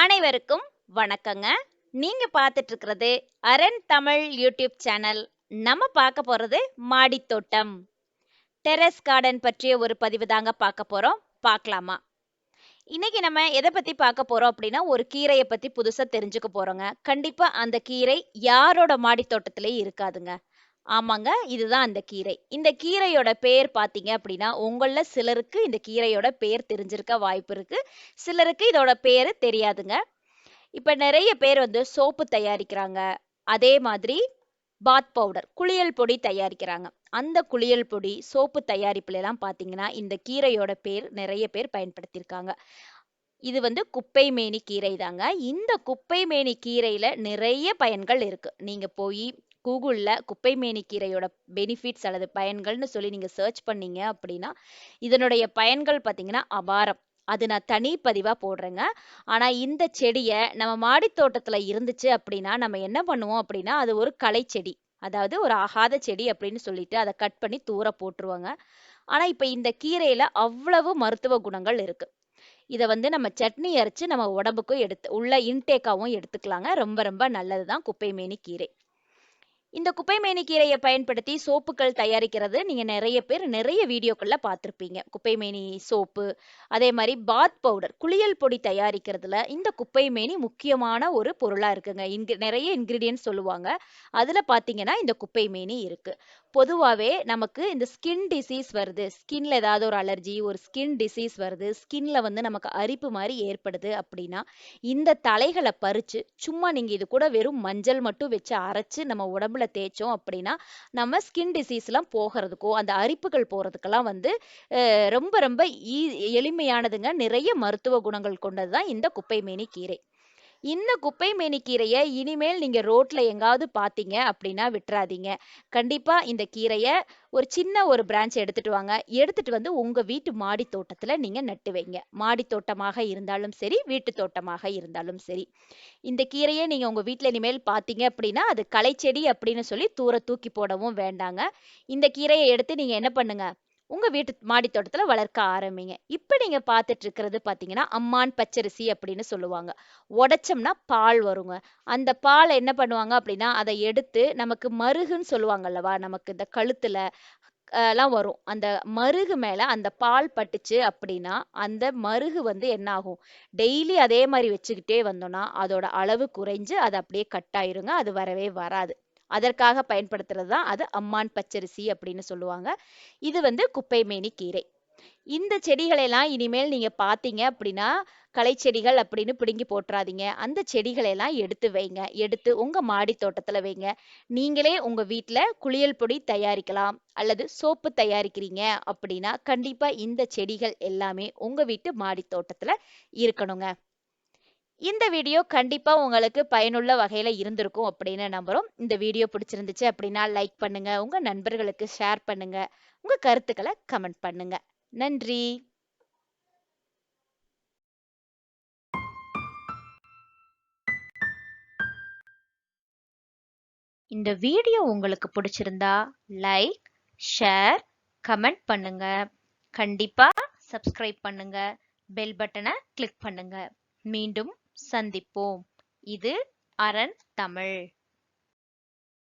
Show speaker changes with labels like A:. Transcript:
A: அனைவருக்கும் வணக்கங்க. நீங்க பார்த்துட்டு இருக்கிறது அரண் தமிழ் யூடியூப் சேனல். நம்ம பார்க்க போறது மாடித்தோட்டம். டெரஸ் கார்டன் பற்றிய ஒரு பதிவு தாங்க பார்க்க போறோம். பார்க்கலாமா? இன்னைக்கு நம்ம எதை பத்தி பார்க்க போறோம் அப்படின்னா ஒரு கீரையை பத்தி புதுசா தெரிஞ்சுக்க போறோங்க. கண்டிப்பா அந்த கீரை யாரோட மாடித்தோட்டத்திலயும் இருக்காதுங்க. ஆமாங்க இதுதான் அந்த கீரை. இந்த கீரையோட பேர் பார்த்தீங்க அப்படின்னா உங்கள சிலருக்கு இந்த கீரையோட பேர் தெரிஞ்சிருக்க வாய்ப்பு இருக்கு. சிலருக்கு இதோட பேர் தெரியாதுங்க. இப்போ நிறைய பேர் வந்து சோப்பு தயாரிக்கிறாங்க. அதே மாதிரி பாத் பவுடர் குளியல் பொடி தயாரிக்கிறாங்க. அந்த குளியல் பொடி சோப்பு தயாரிப்புல எல்லாம் பார்த்தீங்கன்னா இந்த கீரையோட பேர் நிறைய பேர் பயன்படுத்தியிருக்காங்க. இது வந்து குப்பை மேனி கீரை தாங்க. இந்த குப்பை மேனி கீரையில நிறைய பயன்கள் இருக்கு. நீங்க போய் கூகுளில் குப்பைமேனி கீரையோட பெனிஃபிட்ஸ் அல்லது பயன்கள்னு சொல்லி நீங்கள் சர்ச் பண்ணீங்க அப்படின்னா இதனுடைய பயன்கள் பார்த்தீங்கன்னா அபாரம். அது நான் தனி பதிவாக போடுறேங்க. ஆனால் இந்த செடியை நம்ம மாடித் தோட்டத்தில் இருந்துச்சு அப்படின்னா நம்ம என்ன பண்ணுவோம் அப்படின்னா அது ஒரு களை செடி. அதாவது ஒரு ஆகாத செடி அப்படின்னு சொல்லிட்டு அதை கட் பண்ணி தூர போட்டுருவாங்க. ஆனால் இப்போ இந்த கீரையில் அவ்வளவு மருத்துவ குணங்கள் இருக்குது இதை வந்து நம்ம சட்னி அரைச்சு நம்ம உடம்புக்கும் எடுத்து உள்ள இன்டேக்காகவும் எடுத்துக்கலாங்க. ரொம்ப ரொம்ப நல்லதுதான் குப்பை மேனி கீரை. இந்த குப்பைமேனி கீரையை பயன்படுத்தி சோப்புகள் தயாரிக்கிறது. நீங்கள் நிறைய பேர் நிறைய வீடியோக்களில் பார்த்துருப்பீங்க. குப்பைமேனி சோப்பு அதே மாதிரி பாத் பவுடர் குளியல் பொடி தயாரிக்கிறதுல இந்த குப்பைமேனி முக்கியமான ஒரு பொருளாக இருக்குங்க. இங்க நிறைய இன்க்ரீடியன்ஸ் சொல்லுவாங்க. அதில் பார்த்தீங்கன்னா இந்த குப்பைமேனி இருக்குது பொதுவாகவே நமக்கு இந்த ஸ்கின் டிசீஸ் வருது. ஸ்கின்ல ஏதாவது ஒரு அலர்ஜி ஒரு ஸ்கின் டிசீஸ் வருது. ஸ்கின்ல வந்து நமக்கு அரிப்பு மாதிரி ஏற்படுது அப்படின்னா இந்த தலைகளை பறித்து சும்மா நீங்கள் இது கூட வெறும் மஞ்சள் மட்டும் வச்சு அரைச்சு நம்ம உடம்புல தேய்ச்சோம் அப்படின்னா நம்ம ஸ்கின் டிசீஸ்லாம் போகிறதுக்கோ அந்த அரிப்புகள் போகிறதுக்கெல்லாம் வந்து ரொம்ப ரொம்ப ஈ எளிமையானதுங்க. நிறைய மருத்துவ குணங்கள் கொண்டது தான் இந்த குப்பைமேனி கீரை. இந்த குப்பை கீரையை இனிமேல் நீங்க ரோட்ல எங்காவது பார்த்தீங்க அப்படின்னா விட்டுறாதீங்க கண்டிப்பா இந்த கீரையை ஒரு சின்ன ஒரு பிரான்ச் எடுத்துட்டு வாங்க. எடுத்துட்டு வந்து உங்க வீட்டு மாடி தோட்டத்துல நீங்க நட்டு வைங்க. மாடி தோட்டமாக இருந்தாலும் சரி வீட்டு தோட்டமாக இருந்தாலும் சரி. இந்த கீரையை நீங்க உங்க வீட்டில் இனிமேல் பார்த்தீங்க அப்படின்னா அது களைச்செடி அப்படின்னு சொல்லி தூர தூக்கி போடவும் வேண்டாங்க. இந்த கீரையை எடுத்து நீங்க என்ன பண்ணுங்க? உங்க வீட்டு மாடி தோட்டத்துல வளர்க்க ஆரம்பிங்க. இப்போ நீங்க பார்த்துட்டு இருக்கிறது பார்த்தீங்கன்னா அம்மான் பச்சரிசி அப்படின்னு சொல்லுவாங்க. உடைச்சோம்னா பால் வருங்க. அந்த பால் என்ன பண்ணுவாங்க அப்படின்னா அதை எடுத்து நமக்கு மருகுன்னு சொல்லுவாங்க அல்லவா? நமக்கு இந்த கழுத்துல எல்லாம் வரும். அந்த மருகு மேல அந்த பால் பட்டுச்சு அப்படின்னா அந்த மருகு வந்து என்ன ஆகும் டெய்லி அதே மாதிரி வச்சுக்கிட்டே வந்தோம்னா அதோட அளவு குறைஞ்சு அது அப்படியே கட் ஆயிருங்க. அது வரவே வராது. அதற்காக பயன்படுத்துறது தான் அது அம்மான் பச்சரிசி அப்படின்னு சொல்லுவாங்க. இது வந்து குப்பைமேனி கீரை. இந்த செடிகளெல்லாம் இனிமேல் நீங்க பார்த்தீங்க அப்படின்னா களை செடிகள் அப்படின்னு பிடுங்கி போட்டுறாதீங்க. அந்த செடிகளெல்லாம் எடுத்து வைங்க. எடுத்து உங்க மாடி தோட்டத்துல வைங்க. நீங்களே உங்க வீட்டில் குளியல் பொடி தயாரிக்கலாம் அல்லது சோப்பு தயாரிக்கிறீங்க அப்படின்னா கண்டிப்பா இந்த செடிகள் எல்லாமே உங்க வீட்டு மாடி தோட்டத்துல இருக்கணுங்க. இந்த வீடியோ கண்டிப்பா உங்களுக்கு பயனுள்ள வகையில இருந்திருக்கும் அப்படின்னு நம்புகிறோம் இந்த வீடியோ பிடிச்சிருந்துச்சு அப்படின்னா லைக் பண்ணுங்க. உங்க நண்பர்களுக்கு ஷேர் பண்ணுங்க. உங்க கருத்துக்களை கமெண்ட் பண்ணுங்க. நன்றி. இந்த வீடியோ உங்களுக்கு பிடிச்சிருந்தா லைக் ஷேர் கமெண்ட் பண்ணுங்க. கண்டிப்பா சப்ஸ்கிரைப் பண்ணுங்க. பெல் பட்டனை கிளிக் பண்ணுங்க. மீண்டும் சந்திப்போம். இது அரண் தமிழ்.